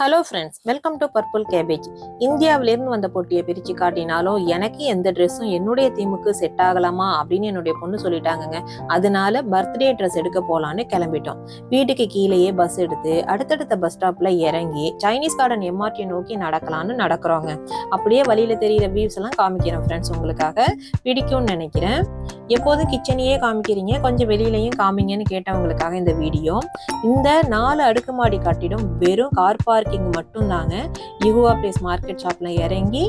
Hello friends welcome to Purple Cabbage இந்தியாவிலேருந்து வந்த போட்டியை பிரித்து காட்டினாலும் எனக்கு எந்த ட்ரெஸ்ஸும் என்னுடைய தீமுக்கு செட் ஆகலாமா அப்படின்னு என்னுடைய பொண்ணு சொல்லிட்டாங்கங்க. அதனால பர்த்டே ட்ரெஸ் எடுக்க போகலான்னு கிளம்பிட்டோம். வீட்டுக்கு கீழேயே பஸ் எடுத்து அடுத்தடுத்த பஸ் ஸ்டாப்பில் இறங்கி சைனீஸ் கார்டன் எம்ஆர்டியை நோக்கி நடக்கலான்னு நடக்கிறோங்க. அப்படியே வழியில் தெரியிற வியூஸ் எல்லாம் காமிக்கிறேன் ஃப்ரெண்ட்ஸ் உங்களுக்காக. பிடிக்கும்னு நினைக்கிறேன். எப்போதும் கிச்சனையே காமிக்கிறீங்க. கொஞ்சம் வெளியிலையும் காமிங்கன்னு கேட்டவங்களுக்காக இந்த வீடியோ இந்த நாலு அடுக்குமாடி கட்டிடம் வெறும் கார் பார்க்கிங் மட்டும்தாங்க. யுகுவா பிளேஸ் மார்க்கெட் ஷாப்பில் இறங்கி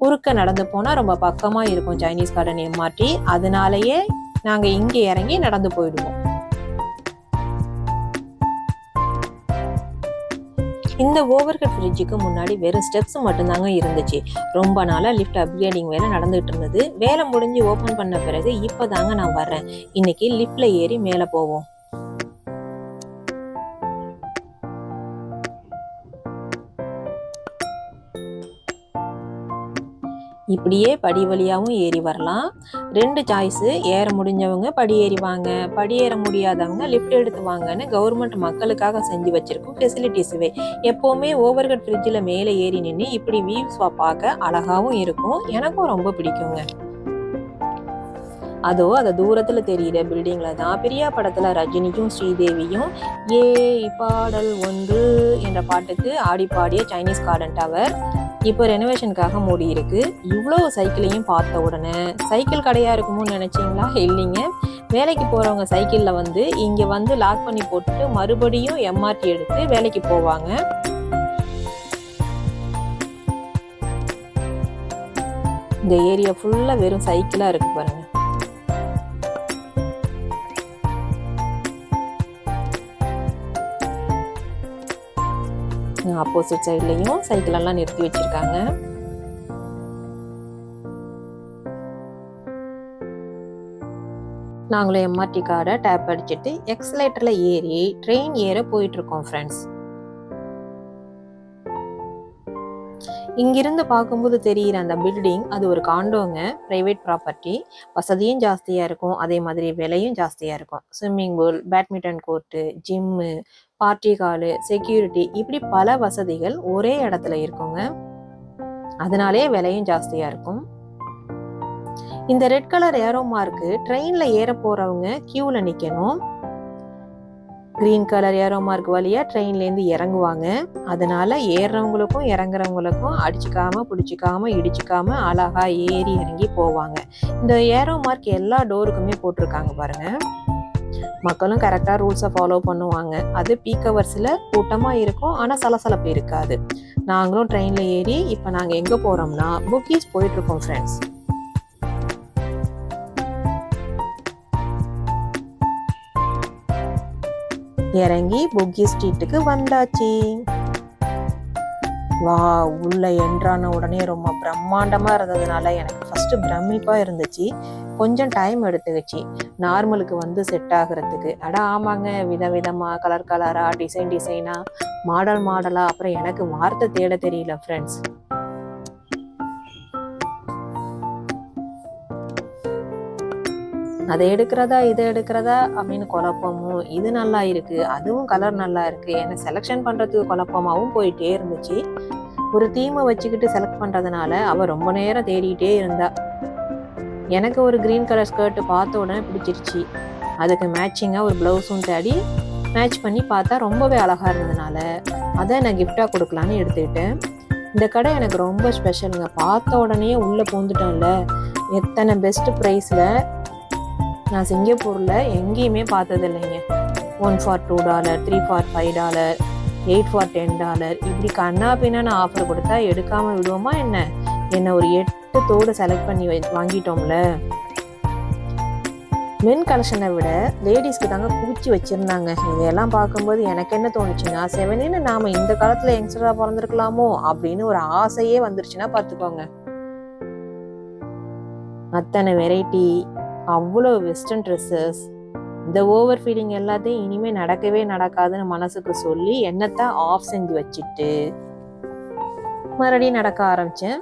குறுக்க நடந்து போனால் ரொம்ப பக்கமாக இருக்கும் சைனீஸ் கார்டன் எம்ஆர்டி அதனாலயே நாங்கள் இங்கே இறங்கி நடந்து போயிடுவோம். இந்த ஓவர்ஹெட் ஃப்ரிட்ஜுக்கு முன்னாடி வெறும் ஸ்டெப்ஸ் மட்டும்தாங்க இருந்துச்சு. ரொம்ப நாளாக லிஃப்ட் அப்கிரேடிங் வேலை நடந்துகிட்டு இருந்தது. வேலை முடிஞ்சு ஓப்பன் பண்ண பிறகு இப்போ தாங்க நான் வர்றேன். இன்னைக்கு லிஃப்டில் ஏறி மேலே போவோம். இப்படியே படி வழியாகவும் ஏறி வரலாம். ரெண்டு சாய்ஸு ஏற முடிஞ்சவங்க படி ஏறி வாங்க. படி ஏற முடியாதவங்க லிஃப்ட் எடுத்து வாங்கன்னு கவர்மெண்ட் மக்களுக்காக செஞ்சு வச்சுருக்கோம் ஃபெசிலிட்டிஸுவே எப்போவுமே ஓவர்ஹெட் ஃப்ரிட்ஜில் மேலே ஏறி நின்று இப்படி வியூஸ்வா பார்க்க அழகாகவும் இருக்கும். எனக்கும் ரொம்ப பிடிக்குங்க. அதோ அந்த தூரத்தில் தெரியிற பில்டிங்கில் தான் பிரியா படத்தில் ரஜினியும் ஸ்ரீதேவியும் ஏ பாடல் ஒன்று என்ற பாட்டுக்கு ஆடி பாடிய சைனீஸ் கார்டன் டவர் இப்போ ரெனோவேஷனுக்காக மூடி இருக்கு. இவ்வளோ சைக்கிளையும் பார்த்த உடனே சைக்கிள் கடையாக இருக்குமோன்னு நினச்சிங்களா? இல்லைங்க. வேலைக்கு போகிறவங்க சைக்கிளில் வந்து இங்கே வந்து லாக் பண்ணி போட்டுட்டு மறுபடியும் எம்ஆர்டி எடுத்து வேலைக்கு போவாங்க. இந்த ஏரியா ஃபுல்லாக வெறும் சைக்கிளாக இருக்கு பாருங்க. ஆப்போசிட் சைட்லேயும் சைக்கிள் எல்லாம் நிறுத்தி வச்சிருக்காங்க. நாங்களும் எம்ஆர்டி கார்டை டேப் அடிச்சுட்டு எக்ஸலேட்டரில் ஏறி ட்ரெயின் ஏற போயிட்டுருக்கோம் ஃப்ரெண்ட்ஸ் இங்கிருந்து பார்க்கும்போது தெரிகிற அந்த பில்டிங் அது ஒரு காண்டோங்க ப்ரைவேட் ப்ராப்பர்ட்டி வசதியும் ஜாஸ்தியாக இருக்கும். அதே மாதிரி விலையும் ஜாஸ்தியாக இருக்கும். Swimming pool badminton court gym party hall security இப்படி பல வசதிகள் ஒரே இடத்துல இருக்குங்க. அதனாலே விலையும் ஜாஸ்தியாக இருக்கும். இந்த ரெட் கலர் ஏரோ மார்க்கு ட்ரெயினில் ஏற போகிறவங்க க்யூவில் நிற்கணும் க்ரீன் கலர் ஏரோ மார்க் வழியாக ட்ரெயின்லேருந்து இறங்குவாங்க. அதனால் ஏறுறவங்களுக்கும் இறங்குறவங்களுக்கும் அடிச்சுக்காமல் பிடிச்சிக்காமல் இடிச்சிக்காமல் அழகாக ஏறி இறங்கி போவாங்க. இந்த ஏரோ மார்க் எல்லா டோருக்குமே போட்டிருக்காங்க பாருங்கள் மக்களும் கரெக்டாக ரூல்ஸை ஃபாலோ பண்ணுவாங்க. அது பீக் ஹவர்ஸில் கூட்டமாக இருக்கும். ஆனால் சலசலப்பு இருக்காது. நாங்களும் ட்ரெயினில் ஏறி இப்போ நாங்கள் எங்கே போகிறோம்னா புக்கீஸ் போயிட்டுருக்கோம் ஃப்ரெண்ட்ஸ் இறங்கி புக்கி ஸ்ட்ரீட்டுக்கு வந்தாச்சு. வா உள்ள என்ட்ரான உடனே ரொம்ப பிரம்மாண்டமா இருந்ததுனால எனக்கு ஃபர்ஸ்ட் பிரமிப்பா இருந்துச்சு. கொஞ்சம் டைம் எடுத்துக்கிச்சு. நார்மலுக்கு வந்து செட் ஆகுறதுக்கு. அட ஆமாங்க. விதவிதமா கலர் கலரா டிசைன் டிசைனா மாடல் மாடலா அப்புறம் எனக்கு வார்த்தை தேட தெரியல ஃப்ரெண்ட்ஸ் அதை எடுக்கிறதா இதை எடுக்கிறதா அப்படின்னு குழப்பமும் இது நல்லா இருக்கு அதுவும் கலர் நல்லா இருக்கு. என்ன செலெக்ஷன் பண்றதுக்கு குழப்பமாகவும் போயிட்டே இருந்துச்சு. ஒரு தீமை வச்சுக்கிட்டு செலக்ட் பண்றதுனால அவ ரொம்ப நேரம் தேடிட்டே இருந்தா. எனக்கு ஒரு கிரீன் கலர் ஸ்கர்ட் பார்த்த உடனே பிடிச்சிருச்சு. அதுக்கு மேட்சிங்காக ஒரு ப்ளவுஸும் தேடி மேட்ச் பண்ணி பார்த்தா ரொம்பவே அழகா இருந்ததுனால அதை நான் கிஃப்டாக கொடுக்கலான்னு எடுத்துக்கிட்டேன். இந்த கடை எனக்கு ரொம்ப ஸ்பெஷலுங்க பார்த்த உடனே உள்ளே பூந்துட்டோம்ல. எத்தனை பெஸ்ட் ப்ரைஸில் நான் சிங்கப்பூரில் எங்கேயுமே பார்த்தது இல்லைங்க one for two dollar three for five dollar eight for ten dollar இப்படி கண்ணா பின்னான்னு ஆஃபர் கொடுத்தா எடுக்காமல் விடுவோமா என்ன? என்ன ஒரு எட்டு தோடு செலக்ட் பண்ணி வை வாங்கிட்டோம்ல. மென் கலெக்ஷனை விட லேடிஸ்க்கு தாங்க குவிச்சு வச்சுருந்தாங்க. இதையெல்லாம் பார்க்கும்போது எனக்கு என்ன தோணுச்சுன்னா செவனின்னு நாம் இந்த காலத்தில் யங்ஸ்டராக பிறந்திருக்கலாமோ அப்படின்னு ஒரு ஆசையே வந்துருச்சுன்னா பார்த்துக்கோங்க. அத்தனை வெரைட்டி அவ்வளோ வெஸ்டர்ன் ட்ரெஸ்ஸஸ் இந்த ஓவர் ஃபீலிங் எல்லாத்தையும் இனிமேல் நடக்கவே நடக்காதுன்னு மனசுக்கு சொல்லி என்னத்தை ஆஃப் செஞ்சு வச்சுட்டு மறுபடியும் நடக்க ஆரம்பித்தேன்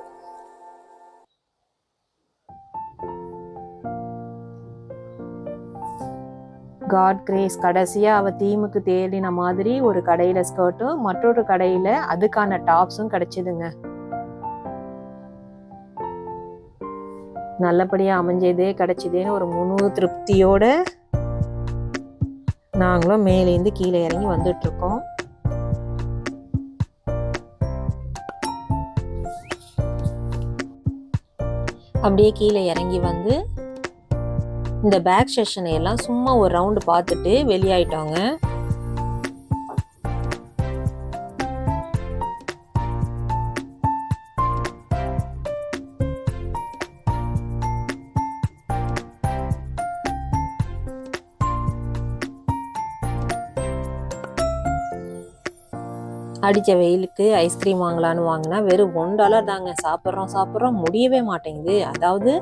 காட் கிரேஸ் கடைசியாக அவள் தீமுக்கு தேடின மாதிரி ஒரு கடையில் ஸ்கர்ட்டும் மற்றொரு கடையில் அதுக்கான டாப்ஸும் கிடச்சிதுங்க. நல்லபடியாக அமைஞ்சதே கிடச்சிதேன்னு ஒரு முழு திருப்தியோட நாங்களும் மேலேருந்து கீழே இறங்கி வந்துட்ருக்கோம். அப்படியே கீழே இறங்கி வந்து இந்த பேக் செஷனை எல்லாம் சும்மா ஒரு ரவுண்டு பார்த்துட்டு வெளியாயிட்டோங்க. அடித்த வெயிலுக்கு ஐஸ்கிரீம் வாங்கலான்னு வாங்கினா வெறும் ஒன் டாலர் தாங்க. சாப்பிட்றோம் சாப்பிட்றோம் முடியவே மாட்டேங்குது. அதாவது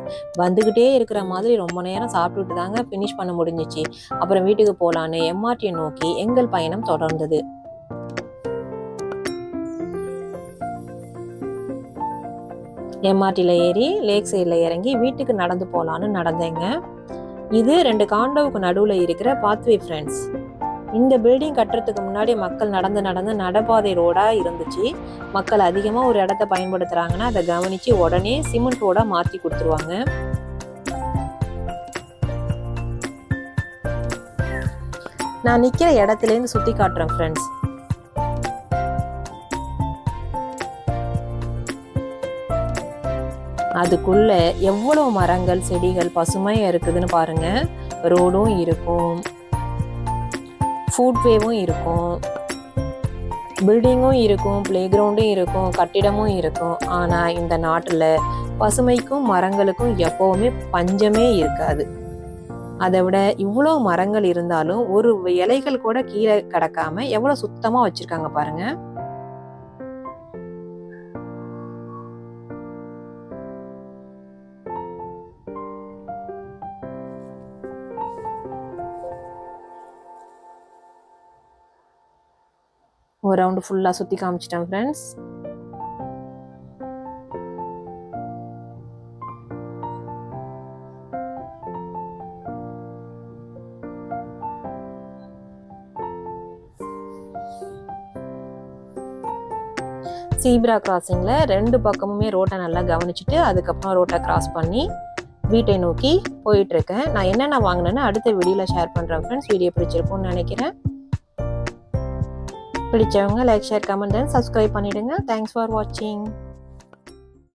வந்துக்கிட்டே இருக்கிற மாதிரி ரொம்ப நேரம் சாப்பிட்டுட்டு தாங்க ஃபினிஷ் பண்ண முடிஞ்சிச்சு. அப்புறம் வீட்டுக்கு போகலான்னு எம்ஆர்டியை நோக்கி எங்கள் பயணம் தொடர்ந்தது. எம்ஆர்டியில் ஏறி லேக் சைடில் இறங்கி வீட்டுக்கு நடந்து போகலான்னு நடந்தேங்க. இது ரெண்டு காண்டோவுக்கு நடுவில் இருக்கிற பாத்வே ஃப்ரெண்ட்ஸ் இந்த பில்டிங் கட்டுறதுக்கு முன்னாடி மக்கள் நடந்து நடந்து நடப்பாதை ரோடாக இருந்துச்சு. மக்கள் அதிகமாக ஒரு இடத்த பயன்படுத்துகிறாங்கன்னா அதை கவனித்து உடனே சிமெண்ட் ரோடாக மாற்றி கொடுத்துருவாங்க. நான் நிற்கிற இடத்துலேருந்து சுற்றி காட்டுறேன் ஃப்ரெண்ட்ஸ் அதுக்குள்ளே எவ்வளோ மரங்கள் செடிகள் பசுமையாக இருக்குதுன்னு பாருங்கள் ரோடும் இருக்கும். ஃபுட்வேவும் இருக்கும். பில்டிங்கும் இருக்கும் ப்ளே கிரவுண்டும் இருக்கும் கட்டிடமும் இருக்கும். ஆனால் இந்த நாட்டில் பசுமைக்கும் மரங்களுக்கும் எப்போவுமே பஞ்சமே இருக்காது. அதை விட இவ்வளோ மரங்கள் இருந்தாலும் ஒரு இலைகள் கூட கீழே கிடக்காம எவ்வளோ சுத்தமாக வச்சுருக்காங்க பாருங்கள் ஒரு ரவுண்டு ஃபுல்லாக சுற்றி காமிச்சிட்டேன் ஃப்ரெண்ட்ஸ் சீப்ரா கிராசிங்கில் ரெண்டு பக்கமுமே ரோட்டை நல்லா கவனிச்சுட்டு அதுக்கப்புறம் ரோட்டை கிராஸ் பண்ணி வீட்டை நோக்கி போயிட்டுருக்கேன். நான் என்னென்ன வாங்கினேன்னு அடுத்த வீடியோவில் ஷேர் பண்ணுறேன் ஃப்ரெண்ட்ஸ் வீடியோ பிடிச்சிருக்கும்னு நினைக்கிறேன். பிடிச்சவங்க like share comment and subscribe பண்ணிவிடுங்க தேங்க்ஸ் ஃபார் வாட்சிங்